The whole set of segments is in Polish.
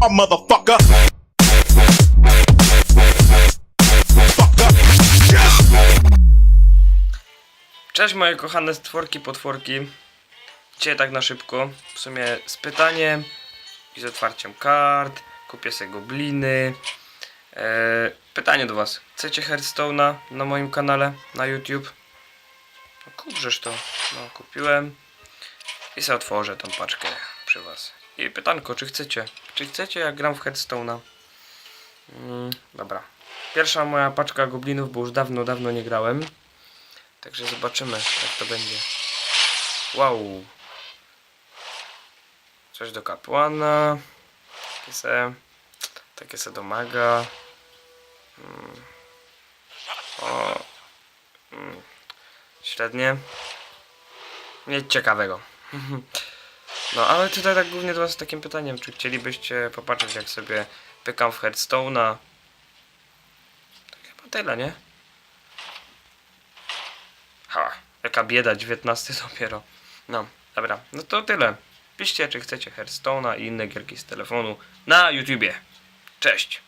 my motherfucker. Fucker. Cześć moje kochane stworki, potworki. Dzisiaj tak na szybko, w sumie z pytaniem i z otwarciem kart, kupię sobie gobliny. Eee, pytanie do was, chcecie Hearthstone'a na moim kanale na YouTube? No to, no kupiłem i sobie otworzę tą paczkę przy was. I pytanko, czy chcecie? Czy chcecie jak gram w Hearthstone'a? Mm, dobra. Pierwsza moja paczka goblinów, bo już dawno, dawno nie grałem. Także zobaczymy, jak to będzie. Wow. Coś do kapłana. Takie se, takie se do maga. Mm. O. Mm. Średnie. Nic ciekawego. No, ale tutaj tak głównie do was z takim pytaniem, czy chcielibyście popatrzeć jak sobie pykam w Hearthstone'a? Tak chyba tyle, nie? Ha, jaka bieda, 19 dopiero. No, dobra, no to tyle. Piszcie, czy chcecie Hearthstone'a i inne gierki z telefonu na YouTubie. Cześć!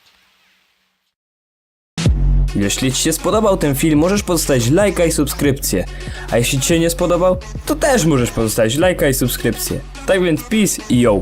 Jeśli Ci się spodobał ten film, możesz pozostawić lajka i subskrypcję. A jeśli Ci się nie spodobał, to też możesz pozostawić lajka i subskrypcję. Tak więc peace i yo!